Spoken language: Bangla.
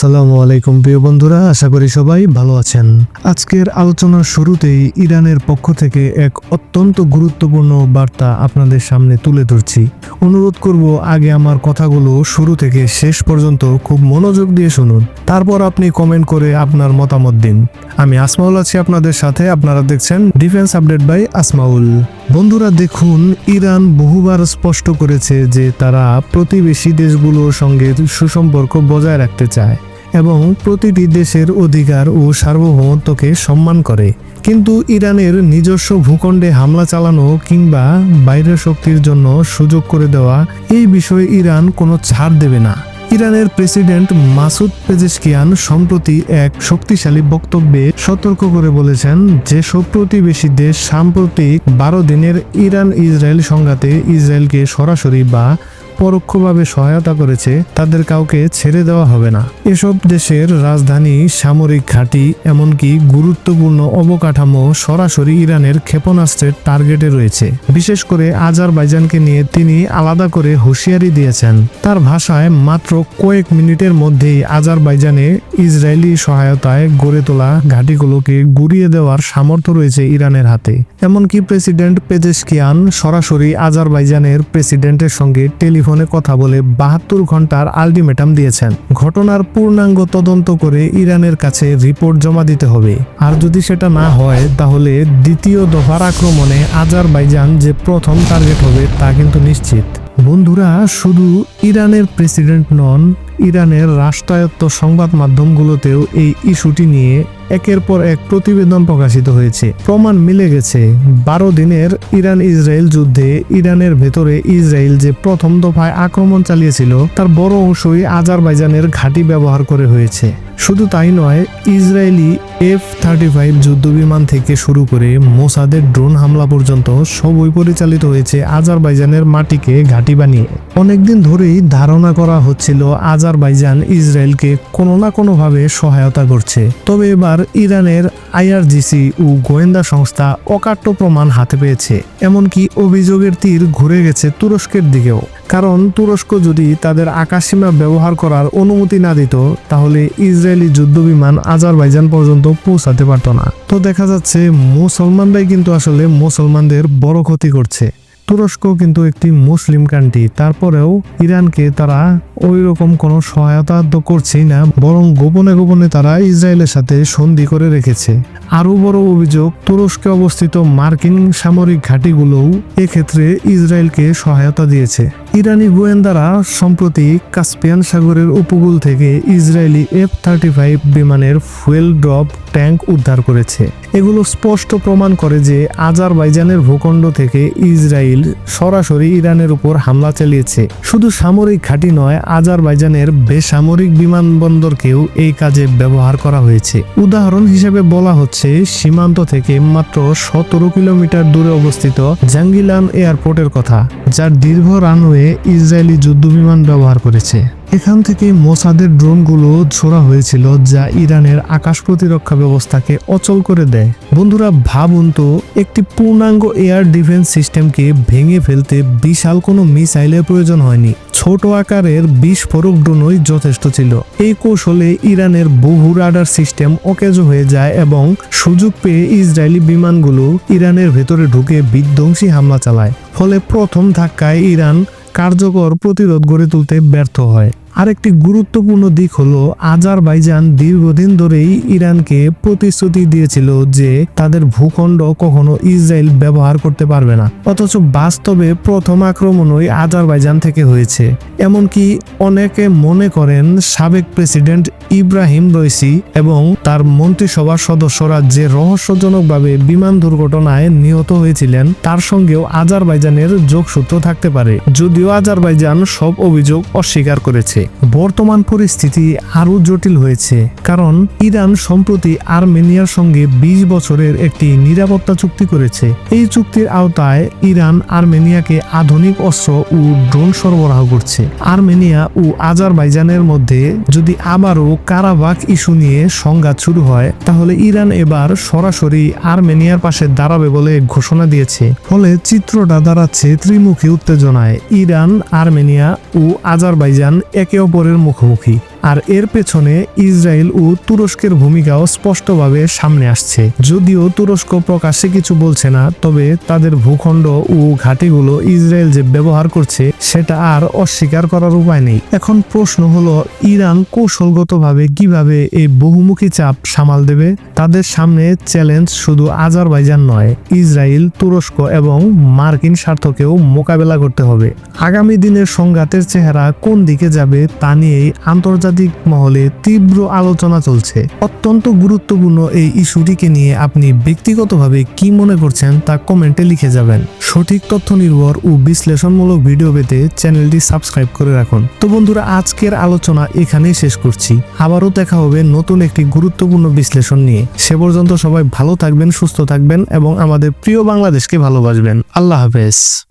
আসসালামু আলাইকুম প্রিয় বন্ধুরা, আশা করি সবাই ভালো আছেন। আজকের আলোচনার শুরুতেই ইরানের পক্ষ থেকে এক অত্যন্ত গুরুত্বপূর্ণ বার্তা আপনাদের সামনে তুলে ধরছি। অনুরোধ করব আগে আমার কথাগুলো শুরু থেকে শেষ পর্যন্ত খুব মনোযোগ দিয়ে শুনুন। তারপর আপনি কমেন্ট করে আপনার মতামত দিন। আমি আসমাউল আছি আপনাদের সাথে, আপনারা দেখছেন ডিফেন্স আপডেট বাই আসমাউল। বন্ধুরা, দেখুন, ইরান বহুবার স্পষ্ট করেছে যে তারা প্রতিবেশী দেশগুলোর সঙ্গে সুসম্পর্ক বজায় রাখতে চায়। এবং প্রতিটি দেশের অধিকার ও সার্বভৌমত্বকে সম্মান করে। কিন্তু ইরানের নিজস্ব ভূখণ্ডে হামলা চালানো কিংবা বাইরের শক্তির জন্য সুযোগ করে দেওয়া এই বিষয়ে ইরান কোনো ছাড় দেবে না। ইরানের প্রেসিডেন্ট মাসুদ পেজেশকিয়ান সম্প্রতি এক শক্তিশালী বক্তব্যে সতর্ক করে বলেছেন যেসব প্রতিবেশী দেশ সাম্প্রতিক বারো দিনের ইরান ইসরায়েল সংঘাতে ইসরায়েলকে সরাসরি বা পরোক্ষভাবে সহায়তা করেছে, তাদের কাউকে ছেড়ে দেওয়া হবে না। এসব দেশের রাজধানী, সামরিক ঘাঁটি, এমনকি গুরুত্বপূর্ণ অবকাঠামো সরাসরি ইরানের ক্ষেপণাস্ত্রের টার্গেটে রয়েছে। বিশেষ করে আজারবাইজানকে নিয়ে তিনি আলাদা করে হুঁশিয়ারি দিয়েছেন। তার ভাষায় মাত্র কয়েক মিনিটের মধ্যেই আজারবাইজানে ইসরায়েলি সহায়তায় গড়ে তোলা ঘাঁটিগুলোকে গুড়িয়ে দেওয়ার সামর্থ্য রয়েছে ইরানের হাতে। এমনকি প্রেসিডেন্ট পেজেশকিয়ান সরাসরি আজারবাইজানের প্রেসিডেন্টের সঙ্গে টেলিফোনে কথা বলে বাহাত্তর ঘণ্টার আলটিমেটাম দিয়েছেন। ঘটনার পূর্ণাঙ্গ তদন্ত করে ইরানের কাছে রিপোর্ট জমা দিতে হবে। আর যদি সেটা না হয়, তাহলে দ্বিতীয় দফার আক্রমণে আজারবাইজান যে প্রথম টার্গেট হবে, তা কিন্তু নিশ্চিত। বন্ধুরা, শুধু ইরানের প্রেসিডেন্ট নন, ইরানের রাষ্ট্রায়ত্ত সংবাদ মাধ্যমগুলোতেও এই ইস্যুটি নিয়ে একের পর এক প্রতিবেদন প্রকাশিত হয়েছে। প্রমাণ মিলে গেছে, বারো দিনের ইরান ইসরায়েল যুদ্ধে ইরানের ভেতরে ইসরায়েল যে প্রথম দফায় আক্রমণ চালিয়েছিল, তার বড় অংশই আজারবাইজানের ঘাঁটি ব্যবহার করে হয়েছে। শুধু তাই নয়, ইসরায়েলি এফ থার্টি ফাইভ যুদ্ধবিমান থেকে শুরু করে মোসাদের ড্রোন হামলা পর্যন্ত সবই পরিচালিত হয়েছে আজারবাইজানের মাটিকে ঘাঁটি বানিয়ে। অনেকদিন ধরেই ধারণা করা হচ্ছিল আজারবাইজান ইসরায়েলকে কোনো না কোনোভাবে সহায়তা করছে। তবে এবার ইরানের আইআরজিসি ও গোয়েন্দা সংস্থা অকাট্য প্রমাণ হাতে পেয়েছে, এমনকি অভিযোগের তীর ঘুরে গেছে তুরস্কের দিকেও। কারণ তুরস্ক যদি তাদের আকাশসীমা ব্যবহার করার অনুমতি না দিত, তাহলে ইসরায়েলি যুদ্ধবিমান আজারবাইজান পর্যন্ত পৌঁছাতে পারত না। তো দেখা যাচ্ছে মুসলমানরাই কিন্তু আসলে মুসলমানদের বড় ক্ষতি করছে। তুরস্ক কিন্তু একটি মুসলিম কান্ট্রি তারপরেও ইরানকে তারা ওই রকম কোনো সহায়তা তো করছেই না, বরং গোপনে গোপনে তারা ইসরায়েলের সাথে সন্ধি করে রেখেছে। আরও বড় অভিযোগ, তুরস্কে অবস্থিত মার্কিন সামরিক ঘাঁটিগুলোও এক্ষেত্রে ইসরায়েলকে সহায়তা দিয়েছে। ইরানি গোয়েন্দারা সম্প্রতি কাস্পিয়ান সাগরের উপকূল থেকে ইসরায়েলি এফ থার্টি ফাইভ বিমানের ফুয়েল ড্রপ ট্যাঙ্ক উদ্ধার করেছে। এগুলো স্পষ্ট প্রমাণ করে যে আজারবাইজানের ভূখণ্ড থেকে ইসরায়েল সরাসরি ইরানের উপর হামলা চালিয়েছে। শুধু সামরিক ঘাঁটি নয়, আজারবাইজানের বেসামরিক বিমানবন্দরকেও এই কাজে ব্যবহার করা হয়েছে। উদাহরণ হিসেবে বলা হচ্ছে, সীমান্ত থেকে মাত্র সতেরো কিলোমিটার দূরে অবস্থিত জাঙ্গিলান এয়ারপোর্টের কথা, যার দীর্ঘ রানওয়ে ইসরায়েলি যুদ্ধবিমান ব্যবহার করেছে। এখান থেকে মোসাদের ড্রোনগুলো ছোড়া হয়েছিল যা ইরানের আকাশ প্রতিরক্ষা ব্যবস্থাকে অচল করে দেয়। বন্ধুরা, ভাবুন তো, একটি পূর্ণাঙ্গ এয়ার ডিফেন্স সিস্টেমকে ভেঙে ফেলতে বিশাল কোনো মিসাইলের প্রয়োজন হয়নি। ছোট আকারের বিস্ফোরক ড্রোনই যথেষ্ট ছিল। এই কৌশলে ইরানের বহু রাডার সিস্টেম অকেজ হয়ে যায় এবং সুযোগ পেয়ে ইসরায়েলি বিমানগুলো ইরানের ভেতরে ঢুকে বিধ্বংসী হামলা চালায়। ফলে প্রথম ধাক্কায় ইরান কার্যকর প্রতিরোধ গড়ে তুলতে ব্যর্থ হয়। আরেকটি গুরুত্বপূর্ণ দিক হলো আজারবাইজান দীর্ঘদিন ধরেই ইরানকে প্রতিশ্রুতি দিয়েছিল যে তাদের ভূখণ্ড কখনো ইসরায়েল ব্যবহার করতে পারবে না। অথচ বাস্তবে প্রথম আক্রমণই আজারবাইজান থেকে হয়েছে। এমনকি অনেকে মনে করেন সাবেক প্রেসিডেন্ট ইব্রাহিম রইসি এবং তার মন্ত্রিসভার সদস্যরা যে রহস্যজনকভাবে বিমান দুর্ঘটনায় নিহত হয়েছিলেন, তার সঙ্গেও আজারবাইজানের যোগসূত্র থাকতে পারে। যদিও আজারবাইজান সব অভিযোগ অস্বীকার করেছে। বর্তমান পরিস্থিতি আরও জটিল হয়েছে, কারণ ইরান সম্প্রতি আর্মেনিয়ার সঙ্গে ২০ বছরের একটি নিরাপত্তা চুক্তি করেছে। এই চুক্তির আওতায় ইরান আর্মেনিয়াকে আধুনিক অস্ত্র ও ড্রোন সরবরাহ করছে। আর্মেনিয়া ও আজারবাইজানের মধ্যে যদি আবারও কারাবাক ইস্যু নিয়ে সংঘাত শুরু হয়, তাহলে ইরান এবার সরাসরি আর্মেনিয়ার পাশে দাঁড়াবে বলে ঘোষণা দিয়েছে। ফলে চিত্রটা দাঁড়াচ্ছে ত্রিমুখী উত্তেজনায়। ইরান, আর্মেনিয়া ও আজারবাইজান একে অপরের মুখোমুখি। আর এর পেছনে ইসরায়েল ও তুরস্কের ভূমিকাও স্পষ্টভাবে সামনে আসছে। যদিও তুরস্ক প্রকাশ্যে কিছু বলছে না, তবে তাদের ভূখণ্ড ও ঘাটিগুলো ইসরায়েল যে ব্যবহার করছে, সেটা আর অস্বীকার করার উপায় নেই। এখন প্রশ্ন হলো, ইরান কৌশলগতভাবে কীভাবে এই বহুমুখী চাপ সামাল দেবে? তাদের সামনে চ্যালেঞ্জ শুধু আজারবাইজান নয়, ইসরায়েল, তুরস্ক এবং মার্কিন স্বার্থকেও মোকাবেলা করতে হবে। আগামী দিনের সংঘাতের চেহারা কোন দিকে যাবে তা নিয়েই আন্তর্জাতিক মহলে তীব্র আলোচনা চলছে। অত্যন্ত গুরুত্বপূর্ণ এই ইস্যুটিকে নিয়ে আপনি ব্যক্তিগতভাবে কি মনে করছেন তা কমেন্টে লিখে যাবেন। সঠিক তথ্য নির্ভর ও বিশ্লেষণমূলক ভিডিও পেতে চ্যানেলটি সাবস্ক্রাইব করে রাখুন। তো বন্ধুরা, আজকের আলোচনা এখানেই শেষ করছি। আবারও দেখা হবে নতুন একটি গুরুত্বপূর্ণ বিশ্লেষণ নিয়ে। সে পর্যন্ত সবাই ভালো থাকবেন, সুস্থ থাকবেন এবং আমাদের প্রিয় বাংলাদেশকে ভালোবাসবেন। আল্লাহ হাফেজ।